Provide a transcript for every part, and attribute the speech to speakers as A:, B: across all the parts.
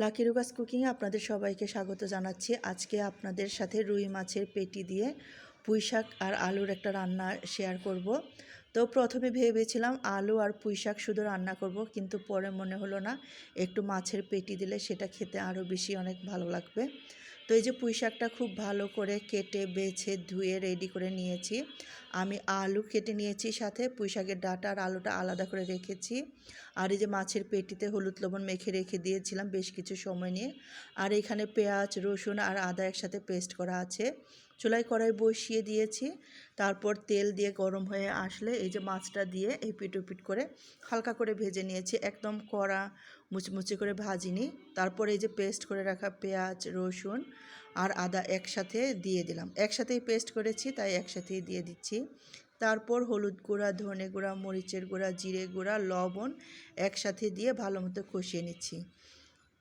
A: Lucky রুগাস কুকিংয়ে আপনাদের সবাইকে স্বাগত জানাচ্ছি। আজকে আপনাদের সাথে রুই মাছের পেটি দিয়ে পুঁই শাক আর আলুর একটা রান্না শেয়ার করব। তো প্রথমে ভেবেছিলাম আলু আর পুঁই শাক শুধু রান্না করব, কিন্তু পরে মনে হলো না, একটু মাছের পেটি দিলে সেটা খেতে আরও বেশি অনেক ভালো লাগবে। তো এই যে পুঁই শাকটা খুব ভালো করে কেটে, বেছে, ধুয়ে রেডি করে নিয়েছি। আমি আলু কেটে নিয়েছি, সাথে পুঁই শাকের ডাটা আর আলুটা আলাদা করে রেখেছি। আর এই যে মাছের পেটিতে হলুদ লবণ মেখে রেখে দিয়েছিলাম বেশ কিছু সময় নিয়ে। আর এখানে পেঁয়াজ, রসুন আর আদা একসাথে পেস্ট করা আছে। চুলাই কড়াই বসিয়ে দিয়েছি, তারপর তেল দিয়ে গরম হয়ে আসলে এই যে মাছটা দিয়ে এই পিট করে হালকা করে ভেজে নিয়েছি, একদম কড়া মুচমুচে করে ভাজিনি। তারপর এই যে পেস্ট করে রাখা পেঁয়াজ, রসুন আর আদা একসাথে দিয়ে দিলাম। একসাথেই পেস্ট করেছি, তাই একসাথেই দিয়ে দিচ্ছি। তারপর হলুদ গুঁড়া, ধনে গুঁড়া, মরিচের গুঁড়া, জিরে গুঁড়া, লবণ একসাথে দিয়ে ভালো মতো কষিয়ে নিচ্ছি।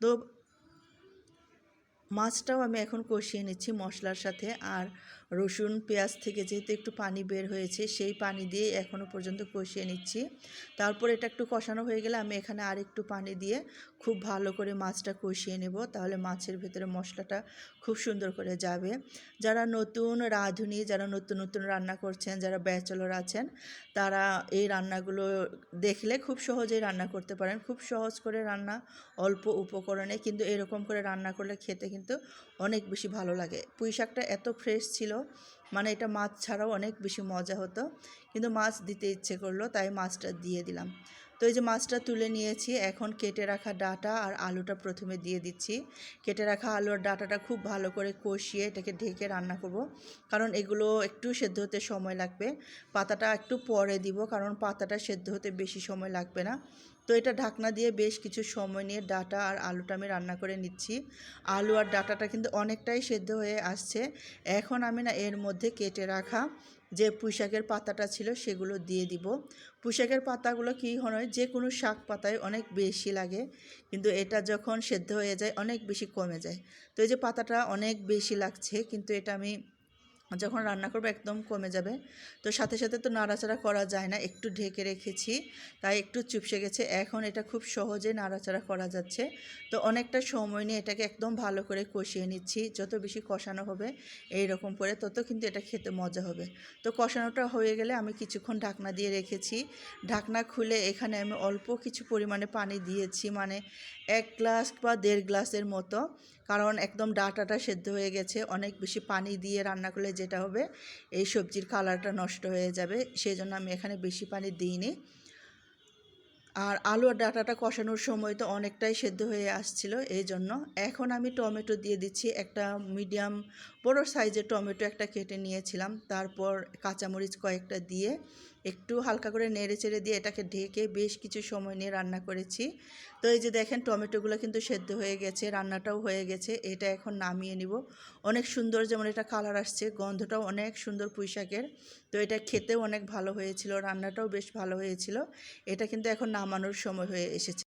A: তো মাছটাও আমি এখন কষিয়ে নিচ্ছি মশলার সাথে। আর রসুন, পেঁয়াজ থেকে যেহেতু একটু পানি বের হয়েছে, সেই পানি দিয়ে এখনও পর্যন্ত কষিয়ে নিচ্ছি। তারপর এটা একটু কষানো হয়ে গেলে আমি এখানে আর একটু পানি দিয়ে খুব ভালো করে মাছটা কষিয়ে নেব, তাহলে মাছের ভেতরে মশলাটা খুব সুন্দর করে যাবে। যারা নতুন রাঁধুনি, যারা নতুন নতুন রান্না করছেন, যারা ব্যাচেলর আছেন, তারা এই রান্নাগুলো দেখলে খুব সহজেই রান্না করতে পারেন। খুব সহজ করে রান্না, অল্প উপকরণে, কিন্তু এরকম করে রান্না করলে খেতে কিন্তু অনেক বেশি ভালো লাগে। পুঁই শাকটা এত ফ্রেশ ছিল মানে এটা মাছ ছাড়াও অনেক বেশি মজা হতো। কিন্তু মাছ দিতে ইচ্ছে করল, তাই মাছটা দিয়ে দিলাম। তো এই যে মাছটা তুলে নিয়েছি, এখন কেটে রাখা ডাটা আর আলুটা প্রথমে দিয়ে দিচ্ছি। কেটে রাখা আলু আর ডাটাটা খুব ভালো করে কষিয়ে এটাকে ঢেকে রান্না করব। কারণ এগুলো একটু সেদ্ধ হতে সময় লাগবে। পাতাটা একটু পরে দিব, কারণ পাতাটা সেদ্ধ হতে বেশি সময় লাগবে না। তো এটা ঢাকনা দিয়ে বেশ কিছু সময় নিয়ে ডাটা আর আলুটা আমি রান্না করে নিচ্ছি। আলু আর ডাটাটা কিন্তু অনেকটাই সেদ্ধ হয়ে আসছে। এখন আমি না এর মধ্যে কেটে রাখা যে পুঁইশাকের পাতাটা ছিল সেগুলো দিয়ে দিব। পুঁইশাকের পাতাগুলো কী হয়, যে কোনো শাক পাতায় অনেক বেশি লাগে, কিন্তু এটা যখন সেদ্ধ হয়ে যায় অনেক বেশি কমে যায়। তো এই যে পাতাটা অনেক বেশি লাগছে, কিন্তু এটা আমি যখন রান্না করব একদম কমে যাবে। তো সাথে সাথে তো নাড়াচাড়া করা যায় না, একটু ঢেকে রেখেছি, তাই একটু চুপসে গেছে। এখন এটা খুব সহজে নাড়াচাড়া করা যাচ্ছে। তো অনেকটা সময় নিয়ে এটাকে একদম ভালো করে কষিয়ে নিচ্ছি, যত বেশি কষানো হবে এই রকম করে তত কিন্তু এটা খেতে মজা হবে। তো কষানোটা হয়ে গেলে আমি কিছুক্ষণ ঢাকনা দিয়ে রেখেছি। ঢাকনা খুলে এখানে আমি অল্প কিছু পরিমাণে পানি দিয়েছি মানে এক গ্লাস বা দেড় গ্লাসের মতো। কারণ একদম ডাটাটা সেদ্ধ হয়ে গেছে, অনেক বেশি পানি দিয়ে রান্না করলে যেটা হবে, এই সবজির কালারটা নষ্ট হয়ে যাবে সেই জন্য আমি এখানে বেশি পানি দিইনি। আর আলু আর ডাটাটা কষানোর সময় তো অনেকটাই সেদ্ধ হয়ে আসছিল, এই জন্য এখন আমি টমেটো দিয়ে দিচ্ছি একটা মিডিয়াম বড় সাইজের টমেটো একটা কেটে নিয়েছিলাম, তারপর কাঁচামরিচ কয়েকটা দিয়ে একটু হালকা করে নেড়ে চেড়ে দিয়ে এটাকে ঢেকে বেশ কিছু সময় নিয়ে রান্না করেছি। তো এই যে দেখেন টমেটোগুলো কিন্তু সেদ্ধ হয়ে গেছে, রান্নাটাও হয়ে গেছে, এটা এখন নামিয়ে নিব। অনেক সুন্দর যেমন এটা কালার আসছে, গন্ধটাও অনেক সুন্দর পুঁইশাকের। তো এটা খেতেও অনেক ভালো হয়েছিল, রান্নাটাও বেশ ভালো হয়েছিল। এটা কিন্তু এখন নামানোর সময় হয়ে এসেছে।